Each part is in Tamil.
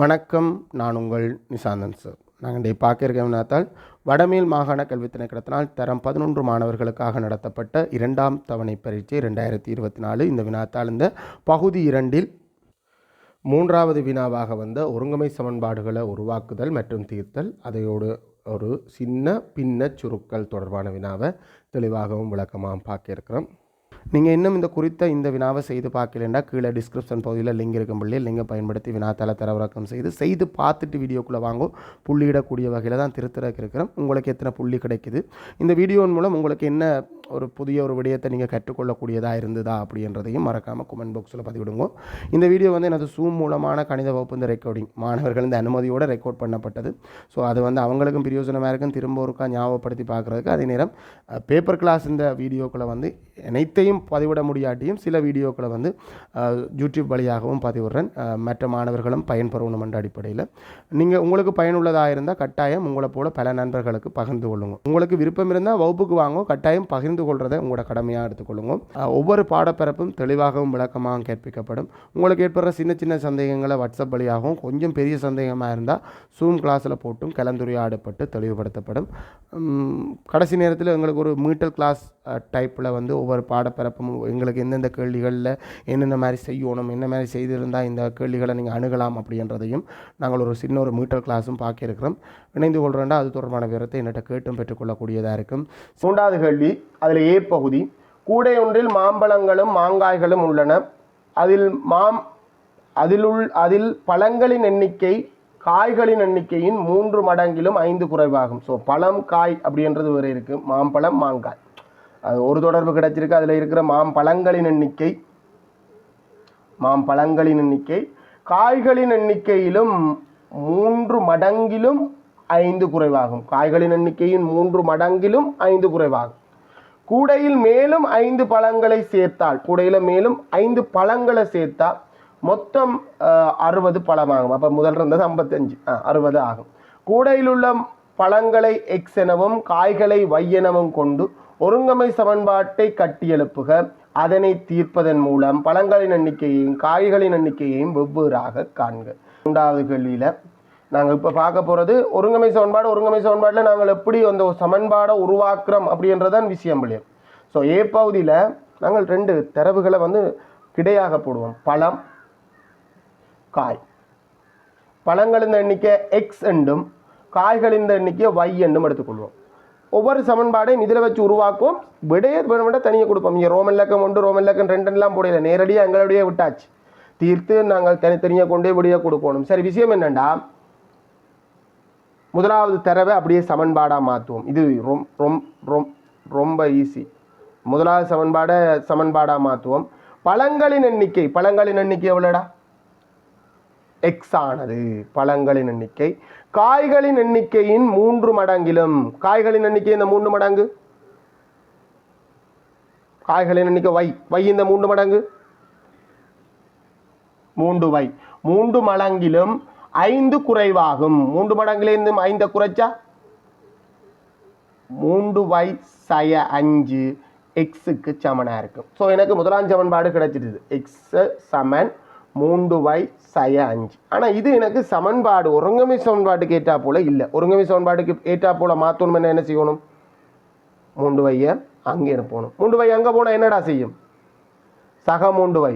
வணக்கம். நான் உங்கள் நிசாந்தன் சார். நாங்கள் இன்றைய பார்க்க வினாத்தால் வடமேல் மாகாண கல்வி திணைக்களத்தினால் தரம் பதினொன்று மாணவர்களுக்காக நடத்தப்பட்ட இரண்டாம் தவணை பரீட்சை ரெண்டாயிரத்தி இருபத்தி நாலு. இந்த வினாத்தால் இந்த பகுதி இரண்டில் மூன்றாவது வினாவாக வந்த ஒருங்கமை சமன்பாடுகளை உருவாக்குதல் மற்றும் தீர்த்தல். அதையோடு ஒரு சின்ன பின்ன சுருக்கல் தொடர்பான வினாவை தெளிவாகவும் விளக்கமாகவும் பார்க்க இருக்கிறோம். நீங்கள் இன்னும் இந்த குறித்த இந்த வினாவை செய்து பார்க்கலன்னா கீழே டிஸ்கிரிப்ஷன் பகுதியில் லிங்க் இருக்கும் பள்ளியில் லிங்கை பயன்படுத்தி வினாத்தால தரவிறக்கம் செய்து செய்து பார்த்துட்டு வீடியோக்குள்ளே வாங்கும் புள்ளியிடக்கூடிய வகையில் தான் திருத்தரக்கு இருக்கிறோம். உங்களுக்கு எத்தனை புள்ளி கிடைக்குது? இந்த வீடியோன் மூலம் உங்களுக்கு என்ன ஒரு புதிய ஒரு விடயத்தை நீங்கள் கற்றுக்கொள்ளக்கூடியதாக இருந்ததா அப்படின்றதையும் மறக்காமல் கமெண்ட் பாக்ஸில் பதிவிடுங்க. இந்த வீடியோ வந்து எனது சூம் மூலமான கணித வகுப்பு இந்த ரெக்கார்டிங் மாணவர்கள் இந்த அனுமதியோடு ரெக்கார்ட் பண்ணப்பட்டது. ஸோ அது வந்து அவங்களுக்கும் பிரயோஜனமாக இருக்கும். திரும்ப ஒருக்கா ஞாபகப்படுத்தி பார்க்குறதுக்கு அதே நேரம் பேப்பர் கிளாஸ் இந்த வீடியோக்களை வந்து அனைத்தையும் பதிவிட முடியாட்டியும் சில வீடியோக்களை வந்து யூடியூப் வழியாகவும் பதிவிடுறேன். மற்ற மாணவர்களும் பயன்பெறணும் என்ற அடிப்படையில். நீங்கள் உங்களுக்கு பயனுள்ளதாக இருந்தால் கட்டாயம் உங்களை போல பல நண்பர்களுக்கு பகிர்ந்து கொள்ளுங்க. உங்களுக்கு விருப்பம் இருந்தால் வகுப்புக்கு வாங்க கட்டாயம் பகிர்ந்து கொள்றதை உங்களோட கடமையாக எடுத்துக்கொள்ளுங்க ஒவ்வொரு பாடப்பிறப்பும் தெளிவாகவும் விளக்கமாகவும் கேட்பிக்கப்படும். உங்களுக்கு ஏற்படுற சின்ன சின்ன சந்தேகங்களை வாட்ஸ்அப் வழியாகவும் கொஞ்சம் பெரிய சந்தேகமாக இருந்தால் சூம் கிளாஸில் போட்டும் கலந்துரையாடப்பட்டு தெளிவுபடுத்தப்படும். கடைசி நேரத்தில் எங்களுக்கு ஒரு மீட்டல் கிளாஸ் டைப்பில் வந்து ஒவ்வொரு பாடப்பிறப்பும் எங்களுக்கு எந்தெந்த கேள்விகளில் என்னென்ன மாதிரி செய்யணும் என்ன மாதிரி செய்திருந்தால் இந்த கேள்விகளை நீங்கள் அணுகலாம் அப்படின்றதையும் நாங்கள் ஒரு சின்ன ஒரு மீட்டர் கிளாஸும் பார்க்கிருக்கிறோம் இணைந்து கொள்கிறோண்டா அது தொடர்பான விவரத்தை என்னட்ட கேட்டும் பெற்றுக்கொள்ளக்கூடியதாக இருக்கும். மூன்றாவது கேள்வி அதில் ஏ பகுதி கூடை ஒன்றில் மாம்பழங்களும் மாங்காய்களும் உள்ளன. அதில் மாம் அதிலுள் அதில் பழங்களின் எண்ணிக்கை காய்களின் எண்ணிக்கையின் மூன்று மடங்கிலும் ஐந்து குறைவாகும். ஸோ பழம் காய் அப்படின்றது வேறு இருக்குது மாம்பழம் மாங்காய். அது ஒரு தொடர்பு கிடைச்சிருக்கு. அதில் இருக்கிற மாம்பழங்களின் எண்ணிக்கை மாம்பழங்களின் எண்ணிக்கை காய்களின் எண்ணிக்கையிலும் மூன்று மடங்கிலும் ஐந்து குறைவாகும். காய்களின் எண்ணிக்கையின் மூன்று மடங்கிலும் ஐந்து குறைவாகும். கூடையில் மேலும் ஐந்து பழங்களை சேர்த்தால் கூடையில் மேலும் ஐந்து பழங்களை சேர்த்தா மொத்தம் அறுபது பழமாகும். அப்போ முதல் இருந்தது ஐம்பத்தஞ்சு அறுபது ஆகும். கூடையில் உள்ள பழங்களை எக்ஸ் எனவும் காய்களை வை எனவும் கொண்டு ஒருங்கமை சமன்பாட்டை கட்டியெழுப்புக அதனை தீர்ப்பதன் மூலம் பழங்களின் எண்ணிக்கையையும் காய்களின் எண்ணிக்கையையும் வெவ்வேறாக காண்க. இரண்டாவது கேள்வியில் நாங்கள் இப்போ பார்க்க போகிறது ஒருங்கமை சமன்பாடு ஒருங்கமை சமன்பாட்டில் நாங்கள் எப்படி அந்த ஒரு சமன்பாடை உருவாக்குறோம் அப்படின்றதான் விஷயம் பிள்ளையம் ஸோ ஏ பகுதியில் நாங்கள் ரெண்டு தரவுகளை வந்து கிடையாக போடுவோம். பழம் காய். பழங்களின் எண்ணிக்கை எக்ஸ் என்றும் காய்களின் எண்ணிக்கை ஒய் என்றும் எடுத்துக்கொள்வோம். ஒவ்வொரு சமன்பாடையும் இதில் வச்சு உருவாக்குவோம் விடையை வேணுமெண்டா தனியாக கொடுப்போம். இங்கே ரோமன் லக்கம் ஒன்று ரோமன் லக்கம் ரெண்டெல்லாம் போடையில நேரடியாக எங்களுடைய விட்டாச்சு. தீர்த்து நாங்கள் தனித்தனியாக கொண்டே விடையாக கொடுக்கணும். சரி விஷயம் என்னென்னா முதலாவது தரவை அப்படியே சமன்பாடாக மாற்றுவோம் இது ரொம் ரொம் ரொம் ரொம்ப ஈஸி முதலாவது சமன்பாடை சமன்பாடாக மாற்றுவோம் பழங்களின் எண்ணிக்கை பழங்களின் எண்ணிக்கை எவ்வளோடா? எக்ஸ் ஆனது பழங்களின் எண்ணிக்கை. காய்களின் எண்ணிக்கையின் மூன்று மடங்கிலும் காய்களின் எண்ணிக்கை இந்த மூன்று மடங்கு? காய்களின் எண்ணிக்கை வை வை இந்த மூன்று மடங்கு? மூன்று வை மூன்று மடங்கிலும் ஐந்து குறைவாகும். மூன்று மடங்கிலிருந்து ஐந்தை குறைச்சா? மூன்று வை சய அஞ்சு எக்ஸுக்கு சமனாக இருக்கும். ஸோ எனக்கு முதலாம் சமன்பாடு கிடைச்சிடுது எக்ஸ் சமன் மூன்று வை சய அஞ்சு. ஆனால் இது எனக்கு சமன்பாடு ஒருங்கமை சமன்பாட்டுக்கு ஏற்றா போல் இல்லை. ஒருங்கமை சமன்பாட்டுக்கு ஏற்றா போல் மாற்றணும் என்ன செய்யணும்? மூன்று வையை அங்கே போகணும் மூன்று வை அங்கே போனால் என்னடா செய்யும்? சக மூன்று வை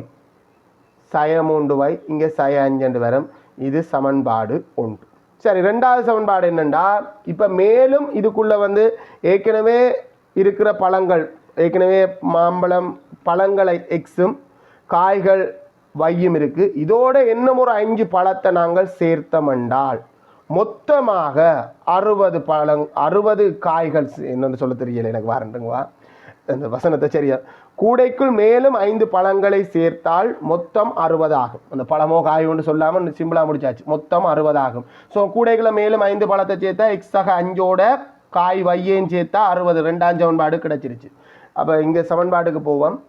சய மூன்று வை இங்கே சய அஞ்சு வரும். இது சமன்பாடு ஒன்று. சரி ரெண்டாவது சமன்பாடு என்னென்னா இப்போ மேலும் இதுக்குள்ளே வந்து ஏற்கனவே இருக்கிற பழங்கள் ஏற்கனவே மாம்பழம் பழங்களை எக்ஸும் காய்கள் வையும் இருக்கு. இதோட இன்னும் ஒரு அஞ்சு பழத்தை நாங்கள் சேர்த்தமென்றால் மொத்தமாக அறுபது பழங் அறுபது காய்கள் சே- சொல்ல தெரியல எனக்கு வாரண்டுங்களா அந்த வசனத்தை சரியா. கூடைக்குள் மேலும் ஐந்து பழங்களை சேர்த்தால் மொத்தம் அறுபது ஆகும். அந்த பழமோ காயோன்னு சொல்லாமல் சிம்பிளாக முடிச்சாச்சு. மொத்தம் அறுபது ஆகும். ஸோ கூடைக்குள்ள மேலும் ஐந்து பழத்தை சேர்த்தா எக்ஸாக அஞ்சோட காய் வையையும் சேர்த்தா அறுபது. ரெண்டாம் சமன்பாடு கிடச்சிருச்சு. அப்போ இங்கே சமன்பாடுக்கு போவோம்.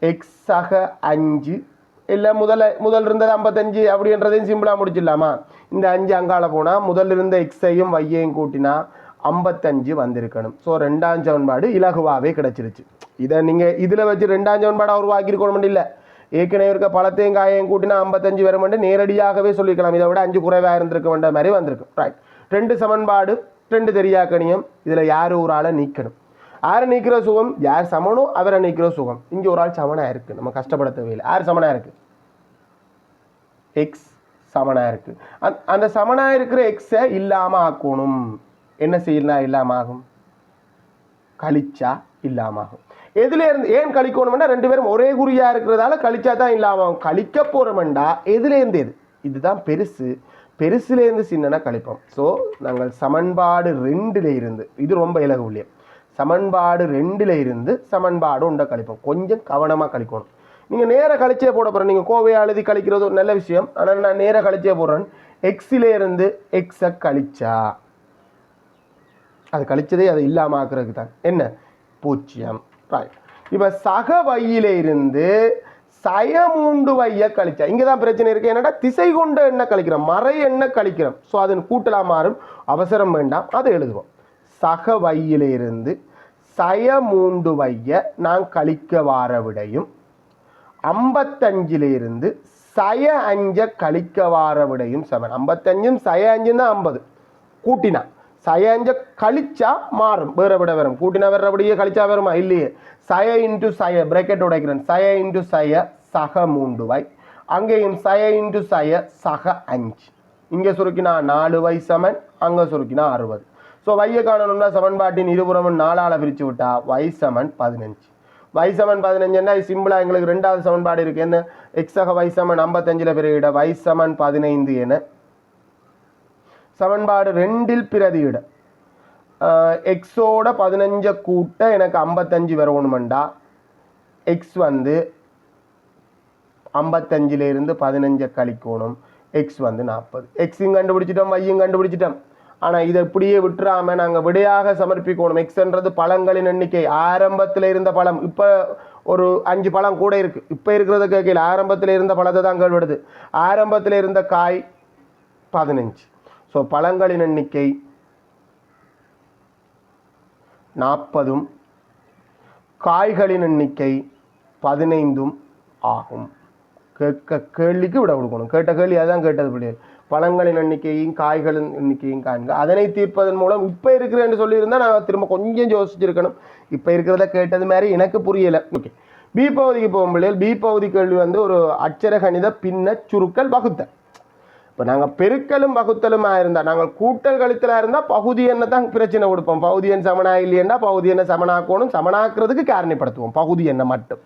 எக்ஸாக அஞ்சு இல்லை முதல்ல முதல் இருந்தது ஐம்பத்தஞ்சு அப்படின்றதையும் சிம்பிளாக முடிச்சிடலாமா? இந்த அஞ்சு அங்கால போனால் முதல் இருந்த எக்ஸையும் வையையும் கூட்டினா ஐம்பத்தஞ்சு வந்திருக்கணும். ஸோ ரெண்டாம் சவன்பாடு இலகுவாகவே கிடச்சிருச்சு. இதை நீங்கள் இதில் வச்சு ரெண்டாம் சமன்பாடாக உருவாக்கியிருக்கணும் இல்லை. ஏற்கனவே இருக்க பழத்தையும் காயையும் கூட்டினா ஐம்பத்தஞ்சு வருமென்று நேரடியாகவே சொல்லிக்கலாம் இதை விட அஞ்சு குறைவாக இருந்திருக்க வேண்ட மாதிரி வந்திருக்கு. ரைட் ரெண்டு சமன்பாடு ரெண்டு தெரியாக்கணியம். இதில் யார் ஒரு ஆளை நீக்கணும்? யாரை நீக்கிற சுகம் யார் சமனோ அவரை நீக்கிற சுகம். இங்கே ஒரு ஆள் சமனாக இருக்குது நம்ம கஷ்டப்பட தேவையில்லை. யார் சமனாக இருக்குது எக்ஸ் சமனாக இருக்குது அந் அந்த சமனாக இருக்கிற எக்ஸை இல்லாமல் ஆக்கணும். என்ன செய்யலாம் இல்லாமல் ஆகும்? கழிச்சா இல்லாமல் ஆகும். எதுல இருந்து ஏன் கழிக்கணும்னா ரெண்டு பேரும் ஒரே குறியா இருக்கிறதால கழிச்சா தான் இல்லாம ஆகும். கழிக்க போறோம்டா எதுல இருந்து எது? இதுதான் பெருசு. பெருசுலேருந்து சின்னனா கழிப்போம். ஸோ நாங்கள் சமன்பாடு ரெண்டுல இருந்து இது ரொம்ப இலகு உள்ளியம் சமன்பாடு ரெண்டில் இருந்து சமன்பாடு உண்டை கழிப்போம். கொஞ்சம் கவனமாக கழிக்கணும். நீங்கள் நேராக கழிச்சே போட போகிறேன் நீங்கள் கோவையை எழுதி கழிக்கிறது ஒரு நல்ல விஷயம். ஆனால் நான் நேராக கழிச்சே போடுறேன். எக்ஸிலேருந்து எக்ஸை கழிச்சா அது கழிச்சதே அதை இல்லாமல் ஆக்குறதுக்கு தான். என்ன? பூஜ்ஜியம். ரைட் இப்போ சக வையில இருந்து சயமூண்டு வைய கழிச்சா இங்கே தான் பிரச்சனை இருக்குது என்னடா? திசை கொண்ட எண்ணெய் கழிக்கிறோம். மறை எண்ணெய் கழிக்கிறோம். ஸோ அதன் கூட்டலாம் மாறும். அவசரம் வேண்டாம். அதை எழுதுவோம். சக வையிலிருந்து சய மூண்டு வைய நான் கழிக்க வார விடையும் ஐம்பத்தஞ்சிலிருந்து சய அஞ்ச கழிக்க வார விடையும் சமன். ஐம்பத்தஞ்சும் சய அஞ்சும் தான் ஐம்பது. கூட்டினா சய அஞ்ச கழிச்சா மாறும். வேற விட வரும். கூட்டினா வர்றபடியே கழிச்சா வருமா? இல்லையே. சய இன்டு சய பிரேக்கெட் உடைக்கிறேன். சய இன்டு சய சக மூன்று வை. அங்கேயும் சய இன்டு சய சக அஞ்சு. இங்கே சுருக்கினா நாலு வை சமன். அங்கே சுருக்கினா அறுபது. ஸோ வைய காணணும்னா சமன்பாட்டின் இருபுறமும் நாலால் பிரித்து விட்டா வை சமன் பதினஞ்சு. வை சமன் பதினஞ்சுன்னா சிம்பிளாக எங்களுக்கு ரெண்டாவது சமன்பாடு இருக்குது என்ன? எக்ஸக வை சமன் ஐம்பத்தஞ்சில் பிறகிட வை சமன் பதினைந்து என. சமன்பாடு ரெண்டில் பிரதியிட எக்ஸோட பதினஞ்சை கூட்ட எனக்கு ஐம்பத்தஞ்சு வரணுமெண்டா? எக்ஸ் வந்து ஐம்பத்தஞ்சிலேருந்து பதினஞ்சை கழிக்கணும். எக்ஸ் வந்து நாற்பது. எக்ஸையும் கண்டுபிடிச்சிட்டோம் வையும் கண்டுபிடிச்சிட்டோம். ஆனால் இதை இப்படியே விட்டுறாம நாங்கள் விடையாக சமர்ப்பிக்கணும். எக்ஸ்ன்றது பழங்களின் எண்ணிக்கை. ஆரம்பத்தில் இருந்த பழம். இப்போ ஒரு அஞ்சு பழம் கூட இருக்குது இப்போ இருக்கிறத கேட்கல ஆரம்பத்தில் இருந்த பழத்தை தான் கேள்விடுது ஆரம்பத்தில் இருந்த காய் பதினஞ்சு. ஸோ பழங்களின் எண்ணிக்கை நாற்பதும் காய்களின் எண்ணிக்கை பதினைந்தும் ஆகும். கேட்க கேள்விக்கு விட கொடுக்கணும். கேட்ட கேள்வி அதான் கேட்டது பிள்ளைகள் பழங்களின் எண்ணிக்கையும் காய்களின் எண்ணிக்கையும் காண்க. அதனை தீர்ப்பதன் மூலம் இப்போ இருக்கிறேன்னு சொல்லியிருந்தா நான் திரும்ப கொஞ்சம் யோசிச்சிருக்கணும். இப்போ இருக்கிறத கேட்டது மாதிரி எனக்கு புரியலை. ஓகே பி பகுதிக்கு போகும் பிள்ளைகள் பி பகுதி கேள்வி வந்து ஒரு அச்சர கணித பின்ன சுருக்கல் வகுத்தல். இப்போ நாங்கள் பெருக்கலும் வகுத்தலுமாக இருந்தால் நாங்கள் கூட்டல் கழித்தலாக இருந்தால் பகுதி என்ன தான் பிரச்சனை கொடுப்போம். பகுதி என் சமனா இல்லையண்டா பகுதி என்ன சமனாக்கணும் சமனாக்குறதுக்கு காரணிப்படுத்துவோம். பகுதி என்ன மட்டும்.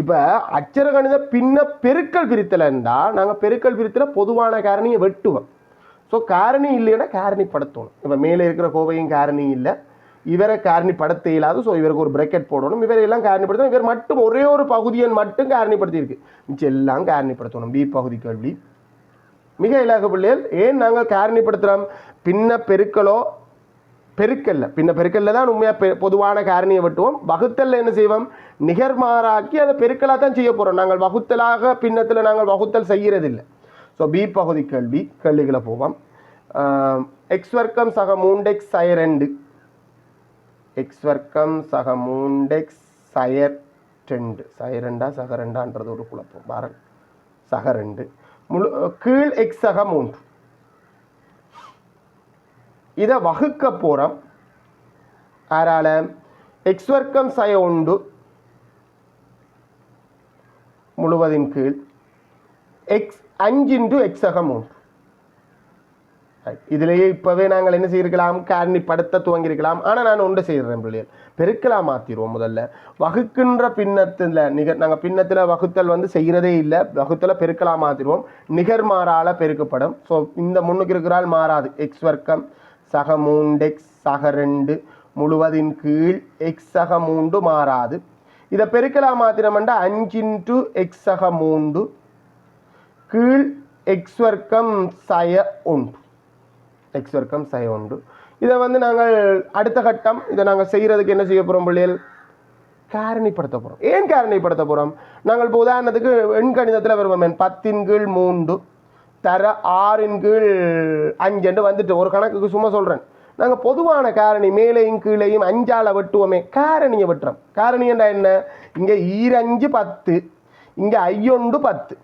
இப்போ அச்சர கணித பின்ன பெருக்கல் பிரித்தலைன்னா நாங்கள் பெருக்கல் பிரித்தல பொதுவான காரணியை வெட்டுவோம். ஸோ காரணி இல்லைன்னா காரணிப்படுத்தணும் இப்போ மேலே இருக்கிற கோவையும் காரணி இல்லை. இவரை காரணிப்படுத்த இயலாது. ஸோ இவருக்கு ஒரு பிரக்கெட் போடணும். இவரையெல்லாம் காரணிப்படுத்தணும் இவர் மட்டும் ஒரே ஒரு பகுதியன் மட்டும் காரணிப்படுத்தியிருக்கு மிச்சம் எல்லாம் காரணிப்படுத்தணும் பி பகுதி கேள்வி. மிக இலகு பிள்ளைகள் ஏன் நாங்கள் காரணிப்படுத்துகிறோம் பின்ன பெருக்கலோ பெருக்கல்ல. பின்ன பெருக்கல்ல தான் உண்மையாக பெ பொதுவான காரணியை வெட்டுவோம். வகுத்தல்ல என்ன செய்வோம்? நிகர்மாறாக்கி அதை பெருக்கலாக தான் செய்ய போகிறோம் நாங்கள் வகுத்தலாக பின்னத்தில் நாங்கள் வகுத்தல் செய்கிறதில்லை ஸோ பி பகுதி கேள்வி கேள்விகளை போவோம். எக்ஸ் வர்க்கம் சக மூண்டெக்ஸ் சய ரெண்டு. எக்ஸ் வர்க்கம் சக மூண்டெக்ஸ் சயர் ரெண்டு. சய ரெண்டா சக ரெண்டான்றது ஒரு குழப்பம். பாரல் சக ரெண்டு. முழு கீழ் எக்ஸ் சக மூன்று. இதை வகுக்க போகிறோம் அதனால் எக்ஸ் வர்க்கம் சய உண்டு. முழுவதின் கீழ். எக்ஸ் அஞ்சு இன்டு எக்ஸ் சக இதிலேயே இப்போவே நாங்கள் என்ன செய்திருக்கலாம்? காரணிப்படுத்த துவங்கியிருக்கலாம். ஆனால் நான் ஒன்று செய்கிறேன் பிள்ளைகள். பெருக்கலாம் மாற்றிடுவோம் முதல்ல. வகுக்கின்ற பின்னத்தில் நிகர் நாங்கள் பின்னத்தில் வகுத்தல் வந்து செய்கிறதே இல்லை. வகுத்தலை பெருக்கலாம் மாற்றிடுவோம் நிகர்மாறால பெருக்கப்படும். ஸோ இந்த முன்னுக்கு இருக்கிறால் மாறாது. எக்ஸ் வர்க்கம் சக மூண்டெக்ஸ் சக ரெண்டு முழுவதின் கீழ் எக்ஸ் சக மூண்டு மாறாது. இதை பெருக்கலாம் மாத்திரமெண்டா அஞ்சு இன்ட்டு எக்ஸ் சக மூண்டு கீழ் எக்ஸ் வர்க்கம் சய ஒன்று. எக்ஸ் வர்க்கம் சய உண்டு இதை வந்து நாங்கள் அடுத்த கட்டம் இதை நாங்கள் செய்கிறதுக்கு என்ன செய்ய போகிறோம் பிள்ளைகள்? காரணிப்படுத்த போகிறோம் ஏன் காரணிப்படுத்த போகிறோம் நாங்கள் இப்போ உதாரணத்துக்கு எண் கணிதத்தில் வருவோம். பத்தின் கீழ் மூன்று. தர ஆறின் கீழ் அஞ்சுன்னு வந்துட்டு. ஒரு கணக்குக்கு சும்மா சொல்கிறேன் நாங்கள் பொதுவான காரணி மேலேயும் கீழேயும் அஞ்சால் வெட்டுவோமே. காரணியை வெட்டுறோம். காரணியண்டா என்ன? இங்கே ஈரஞ்சு பத்து இங்கே ஐயொண்டு பத்து.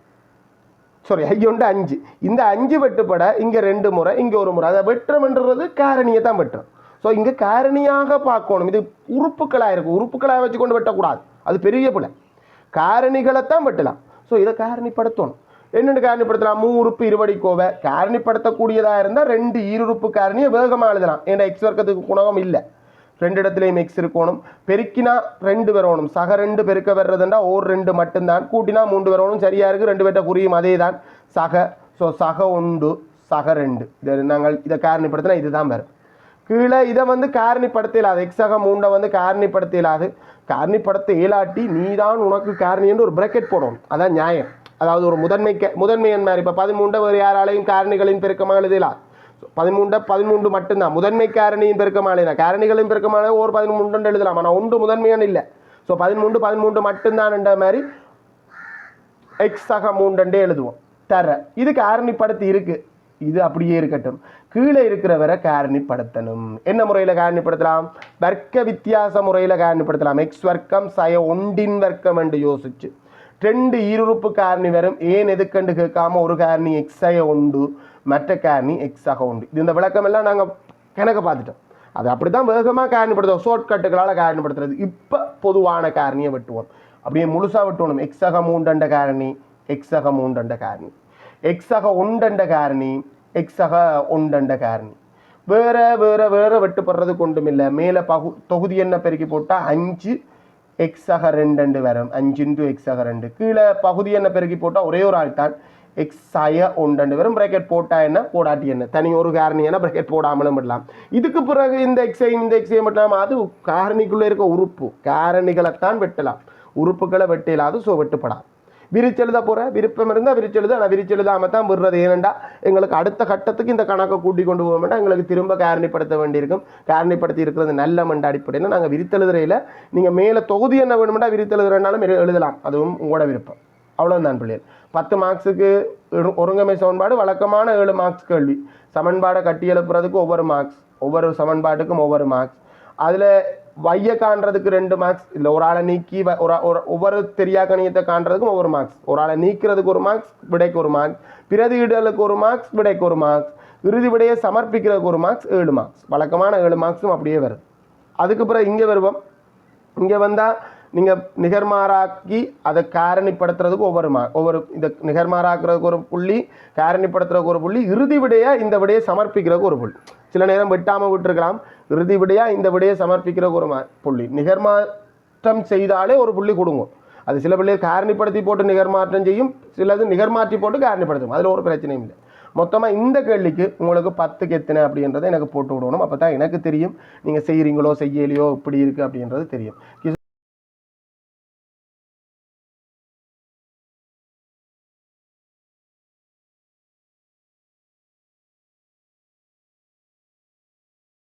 சாரி ஐயொண்டு அஞ்சு. இந்த அஞ்சு வெட்டுப்பட இங்கே ரெண்டு முறை இங்கே ஒரு முறை. அதை வெட்டுறோம்ன்றது காரணியை தான் வெட்டுறோம். ஸோ இங்கே காரணியாக பார்க்கணும். இது உறுப்புகளாக இருக்கும். உறுப்புகளாக வச்சு கொண்டு வெட்டக்கூடாது. அது பெரிய பிள்ளை காரணிகளை தான் வெட்டலாம். ஸோ இதை காரணிப்படுத்தணும். என்னென்னு காரணிப்படுத்தலாம் மூ உறுப்பு இருபடி கோவை காரணிப்படுத்தக்கூடியதாக இருந்தால் ரெண்டு ஈருறுப்பு காரணியை வேகமாக எழுதலாம் ஏன்னா எக்ஸ் வர்க்கத்துக்கு குணகம் இல்லை. ரெண்டு இடத்துலையும் எக்ஸ் இருக்கணும். பெருக்கினா ரெண்டு வரணும் சக ரெண்டு பெருக்க வர்றதுண்டா ஓர் ரெண்டு மட்டும்தான். கூட்டினா மூன்று வரணும் சரியாக இருக்குது ரெண்டு பேர்ட்ட குறியும் அதே தான் சக ஸோ சக உண்டு சக ரெண்டு. இதை நாங்கள் இதை காரணிப்படுத்தினா இதுதான் வரும். கீழே இதை வந்து காரணிப்படுத்த இயலாது. எக்ஸக மூண்டை வந்து காரணிப்படுத்த இயலாது. காரணிப்படுத்த இயலாட்டி நீதான் உனக்கு காரணின்னு ஒரு பிரக்கெட் போடணும். அதான் நியாயம். அதாவது ஒரு முதன்மை க- முதன்மை மாதிரி. இப்போ பதிமூண்டை ஒரு யாராலையும் காரணிகளின் பெருக்கமாக எழுதலாம் பதிமூண்டை பதிமூன்று மட்டும்தான். முதன்மை காரணியும் பெருக்கமாக எழுதலாம். காரணிகளின் பெருக்கமாக ஒரு பதிமூன்று எழுதலாம். ஆனால் ஒன்று முதன்மையான இல்லை. ஸோ பதிமூன்று பதிமூன்று மட்டும்தான்ன்ற மாதிரி எக்ஸ் சக மூண்டே எழுதுவோம். தர. இது காரணிப்படுத்தி இருக்கு. இது அப்படியே இருக்கட்டும். கீழே இருக்கிறவரை காரணிப்படுத்தணும். என்ன முறையில் காரணிப்படுத்தலாம்? வர்க்க வித்தியாச முறையில் காரணிப்படுத்தலாம். எக்ஸ் வர்க்கம் சய ஒண்டின் வர்க்கம் என்று யோசிச்சு. ரெண்டு ஈருறுப்பு காரணி வரும். ஏன் எதுக்கண்டு கேட்காம ஒரு காரணி எக்ஸய உண்டு மற்ற காரணி எக்ஸாக உண்டு. இது இந்த விளக்கம் எல்லாம் நாங்கள் கணக்கு பார்த்துட்டோம். அது அப்படி தான் வேகமாக காரணிப்படுத்துவோம். ஷார்ட் கட்டுகளால் காரணிப்படுத்துறது. இப்போ பொதுவான காரணியை வெட்டுவோம். அப்படியே முழுசாக வெட்டுவோம் எக்ஸாக மூண்டண்ட காரணி எக்ஸாக மூண்டண்ட காரணி. எக்ஸக உண்டண்ட காரணி எக்ஸக உண்டண்ட காரணி. வேற வேற வேற வெட்டுப்படுறதுக்கு ஒன்றுமில்லை மேலே பகு தொகுதி என்ன பெருக்கி போட்டால் அஞ்சு எக்ஸாக ரெண்டு வரும். அஞ்சு எக்ஸ் எக்ஸாக ரெண்டு. கீழே பகுதி என்ன பெருக்கி போட்டால் ஒரே ஒரு ஆள் தான். எக்ஸாய ஒன்று வரும். பிரேக்கெட் போட்டால் என்ன? போடாட்டி என்ன? தனி ஒரு காரணி என்ன பிரேக்கெட் போடாமலும் விடலாம். இதுக்கு பிறகு இந்த எக்ஸையும் இந்த எக்ஸையும் விடலாம் அது காரணிக்குள்ளே இருக்க உறுப்பு. காரணிகளைத்தான் வெட்டலாம். உறுப்புகளை வெட்டிலாது ஸோ வெட்டுப்படாது. விரிச்செழுத போகிற விருப்பம் இருந்தால் விரிச்செழுத ஆனால் விரிச்செழுதாமல் தான் விடுறது. ஏனெண்டா எங்களுக்கு அடுத்த கட்டத்துக்கு இந்த கணக்கை கூட்டி கொண்டு போக வேண்டாம். எங்களுக்கு திரும்ப காரணிப்படுத்த வேண்டியிருக்கும். காரணிப்படுத்தி இருக்கிறது நல்ல மண்ட அடிப்படையில் நாங்கள் விரித்தெழுதுறையில் நீங்கள் மேலே தொகுதி என்ன வேணுமெண்டா விரித்தெழுதுறனாலும் எழுதலாம். அதுவும் உங்களோட விருப்பம். அவ்வளோதான் பிள்ளைகள். பத்து மார்க்ஸுக்கு ஒருங்கமை சமன்பாடு வழக்கமான ஏழு மார்க்ஸ் கேள்வி. சமன்பாடை கட்டி எழுப்புறதுக்கு ஒவ்வொரு மார்க்ஸ் ஒவ்வொரு சமன்பாட்டுக்கும் ஒவ்வொரு மார்க்ஸ். அதில் வைய காண்றதுக்கு ரெண்டு மார்க்ஸ் இல்லை ஒரு ஆளை நீக்கி வ- ஒரு ஒரு ஒவ்வொரு தெரியா கணியத்தை காண்றதுக்கும் ஒவ்வொரு மார்க்ஸ் ஒரு ஆளை நீக்கிறதுக்கு ஒரு மார்க்ஸ் விடைக்கு ஒரு மார்க்ஸ் பிரதியிடலுக்கு ஒரு மார்க்ஸ் விடைக்கு ஒரு மார்க்ஸ் இறுதி விடையை சமர்ப்பிக்கிறதுக்கு ஒரு மார்க்ஸ் ஏழு மார்க்ஸ் வழக்கமான ஏழு மார்க்ஸும் அப்படியே வருது அதுக்கு பிறகு இங்கே வருவோம். இங்கே வந்தால் நீங்கள் நிகர்மாறாக்கி அதை காரணிப்படுத்துறதுக்கு ஒவ்வொரு மா ஒவ்வொரு இந்த நிகர்மாறாக்குறதுக்கு ஒரு புள்ளி காரணிப்படுத்துறதுக்கு ஒரு புள்ளி இறுதி விடையாக இந்த விடையை சமர்ப்பிக்கிறதுக்கு ஒரு புள்ளி. சில நேரம் வெட்டாமல் விட்டுருக்கலாம். இறுதி விடையாக இந்த விடையை சமர்ப்பிக்கிறதுக்கு ஒரு மா புள்ளி. நிகர்மாற்றம் செய்தாலே ஒரு புள்ளி கொடுங்க. அது சில பிள்ளைகள் காரணிப்படுத்தி போட்டு நிகர்மாற்றம் செய்யும் சிலது நிகர்மாற்றி போட்டு காரணிப்படுத்தும். அதில் ஒரு பிரச்சனையும் இல்லை. மொத்தமாக இந்த கேள்விக்கு உங்களுக்கு பத்துக்கு எத்தனை அப்படின்றத எனக்கு போட்டு விடணும். அப்போ தான் எனக்கு தெரியும். நீங்கள் செய்கிறீங்களோ செய்யலையோ இப்படி இருக்குது அப்படின்றது தெரியும்.